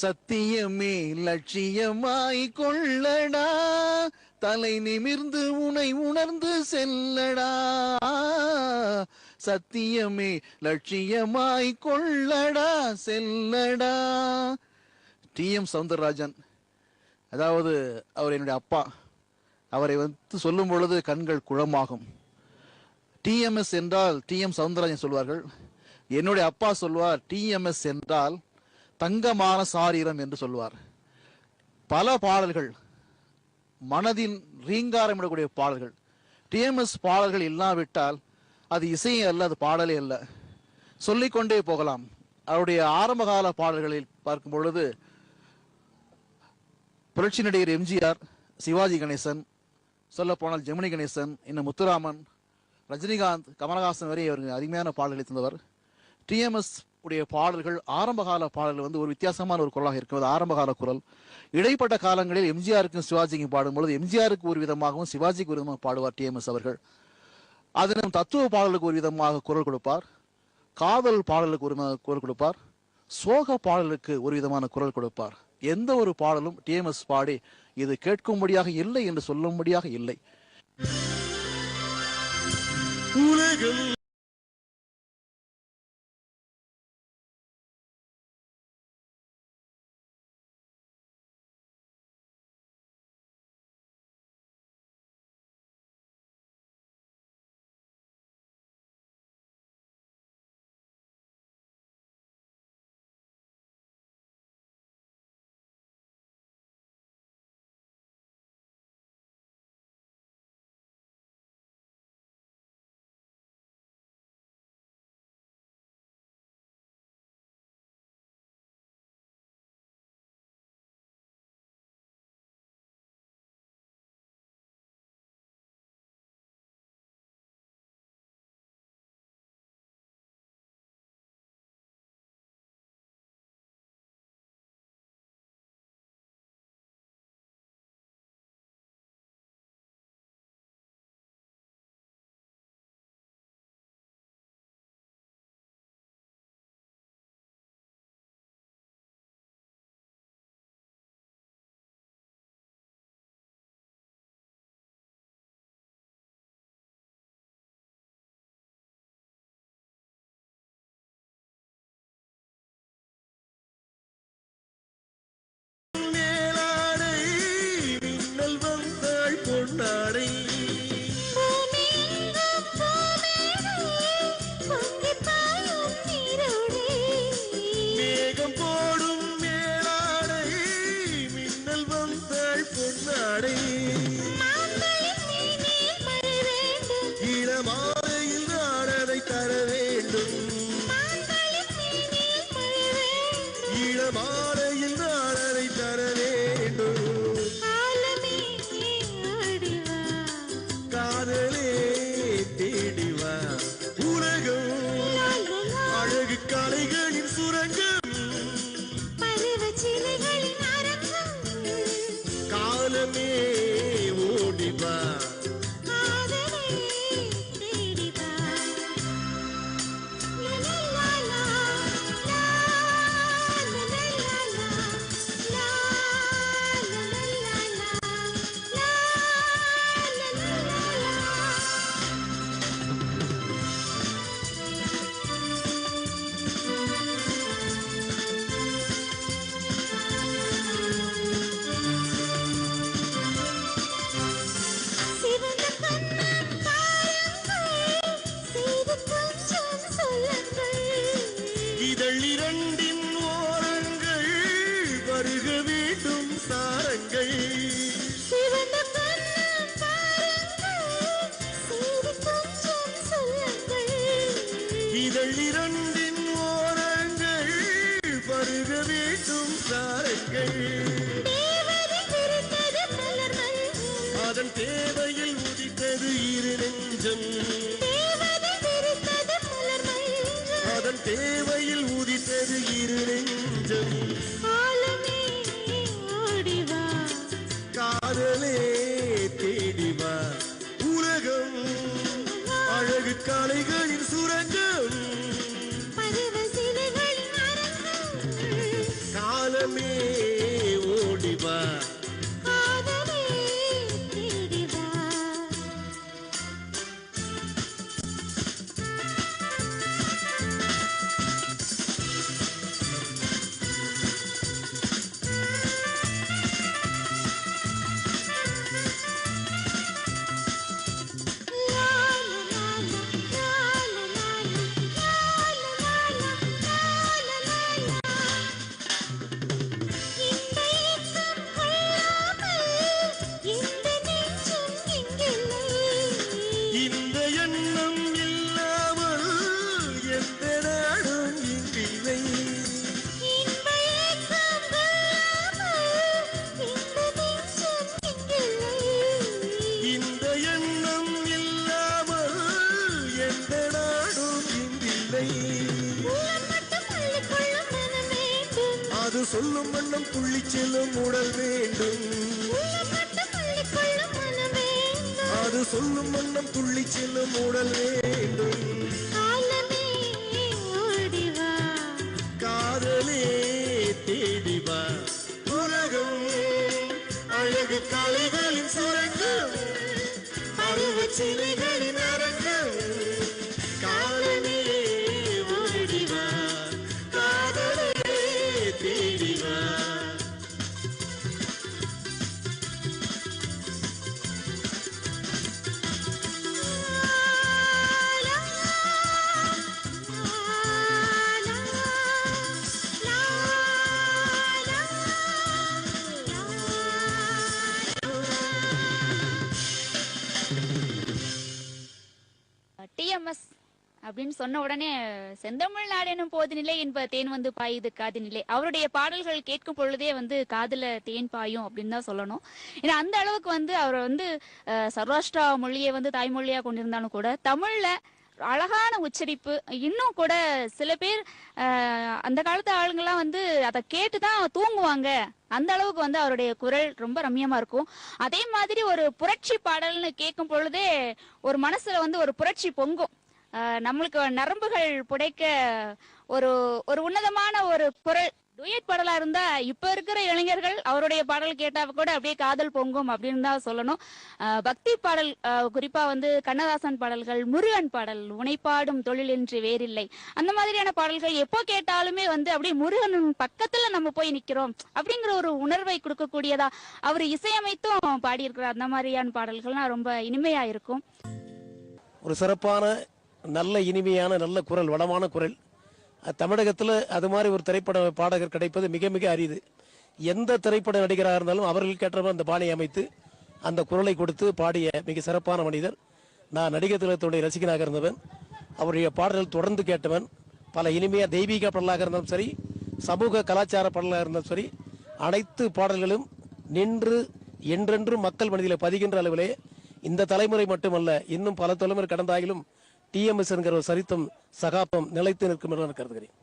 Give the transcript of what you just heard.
சத்தியமே லட்சியமாய் கொள்ளடா. தலை நிமிர்ந்து உனை உணர்ந்து செல்லடா. சத்தியமே லட்சியமாய் கொள்ளடா செல்லடா. டி எம் சவுந்தரராஜன் அதாவது அவர் என்னுடைய அப்பா அவரை வந்து சொல்லும் பொழுது கண்கள் குழமாகும். டிஎம்எஸ் என்றால் டிஎம் சவுந்தரராஜன் சொல்வார்கள். என்னுடைய அப்பா சொல்வார் டிஎம்எஸ் என்றால் தங்கமான சாரீரம் என்று சொல்வார் பல பாடல்கள் மனதின் ரீங்காரமிடக்கூடிய பாடல்கள். டிஎம்எஸ் பாடல்கள் இல்லாவிட்டால் அது இசையே அல்ல அது பாடலே அல்ல. சொல்லிக்கொண்டே போகலாம். அவருடைய ஆரம்பகால பாடல்களில் பார்க்கும் பொழுது புரட்சி நடிகர் எம்ஜிஆர் சிவாஜி கணேசன் சொல்லப்போனால் ஜெமினி கணேசன் இன்னும் முத்துராமன் ரஜினிகாந்த் கமலஹாசன் வரை அவருக்கு அருமையான பாடல்களை தந்தவர். டிஎம்எஸ் உடைய பாடல்கள் ஆரம்பகால பாடல்கள் வந்து ஒரு வித்தியாசமான ஒரு குரலாக இருக்கிறது ஆரம்பகால குரல். இடைப்பட்ட காலங்களில் எம்ஜிஆருக்கும் சிவாஜிக்கும் பாடும்பொழுது எம்ஜிஆருக்கு ஒரு விதமாகவும் சிவாஜிக்கு ஒரு விதமாக பாடுவார் டிஎம்எஸ் அவர்கள். அதனும் தத்துவ பாடலுக்கு ஒரு விதமாக குரல் கொடுப்பார். காதல் பாடலுக்கு ஒரு விதமாக குரல் கொடுப்பார். சோக பாடலுக்கு ஒரு விதமான குரல் கொடுப்பார். எந்த ஒரு பாடலும் டிஎம்எஸ் பாடி இது கேட்கும்படியாக இல்லை என்று சொல்லும்படியாக இல்லை. வேண்டும். இளமாலையில் நான் அதை இதழ் சொல்லும் வண்ணம் துள்ளி செல்லும் உடல் வேண்டும். அது சொல்லும் வண்ணம் துள்ளி செல்லும் உடல் வேண்டும். காதலே தேடி வா. உலகம் அழகு கலைகளின் சுரங்கம். பருவ ஃபேமஸ் அப்படின்னு சொன்ன உடனே செந்தமிழ் நாடெனும் எனும் போதினிலே என்ப தேன் வந்து பாயுது காதினிலே. அவருடைய பாடல்கள் கேட்கும் பொழுதே வந்து காதுல தேன் பாயும் அப்படின்னு தான் சொல்லணும். ஏன்னா அந்த அளவுக்கு வந்து அவர் வந்து சர்வாஷ்டிரா மொழியை வந்து தாய்மொழியா கொண்டிருந்தாலும் கூட தமிழ்ல அழகான உச்சரிப்பு. இன்னும் கூட சில பேர் அந்த காலத்து ஆளுங்கெல்லாம் வந்து அதை கேட்டு தான் தூங்குவாங்க. அந்த அளவுக்கு வந்து அவருடைய குரல் ரொம்ப ரம்யமா இருக்கும். அதே மாதிரி ஒரு புரட்சி பாடல்னு கேட்கும் பொழுதே ஒரு மனசுல வந்து ஒரு புரட்சி பொங்கும். நம்மளுக்கு நரம்புகள் புடைக்க ஒரு ஒரு உன்னதமான ஒரு குரல் டூயட் பாடலா இருந்தா இப்ப இருக்கிற இளைஞர்கள் அவருடைய பாடல் கேட்டா கூட அப்படியே காதல் பொங்கும் அப்படின்னு தான் சொல்லணும். பக்தி பாடல் குறிப்பா வந்து கண்ணதாசன் பாடல்கள் முருகன் பாடல் உனைப்பாடும் தொழில் என்று வேறில்லை. அந்த மாதிரியான பாடல்கள் எப்போ கேட்டாலுமே வந்து அப்படியே முருகன் பக்கத்துல நம்ம போய் நிக்கிறோம் அப்படிங்கிற ஒரு உணர்வை கொடுக்கக்கூடியதா அவர் இசையமைத்தும் பாடியிருக்கிறார். அந்த மாதிரியான பாடல்கள்லாம் ரொம்ப இனிமையா இருக்கும். ஒரு சிறப்பான நல்ல இனிமையான நல்ல குரல் வளமான குரல். தமிழகத்தில் அது மாதிரி ஒரு திரைப்பட பாடகர் கிடைப்பது மிக மிக அரிது. எந்த திரைப்பட நடிகராக இருந்தாலும் அவர்களுக்கு ஏற்றவர் அந்த பாணியை அமைத்து அந்த குரலை கொடுத்து பாடிய மிக சிறப்பான மனிதர். நான் நடிகர் திலகத்துடைய ரசிகனாக இருந்தவன் அவருடைய பாடல்கள் தொடர்ந்து கேட்டவன் பல இனிமையாக தெய்வீக பாடலாக இருந்தாலும் சரி சமூக கலாச்சார பாடலாக இருந்தாலும் சரி அனைத்து பாடல்களும் நின்று என்றென்றும் மக்கள் மனதில் பதிகின்ற அளவிலே இந்த தலைமுறை மட்டுமல்ல இன்னும் பல தலைமுறை கடந்தாயிலும் டிஎம்எஸ் என்கிற ஒரு சரித்தம் சகாப்பம் நிலைத்து நிற்கும் என்று நான் கருதுகிறேன்.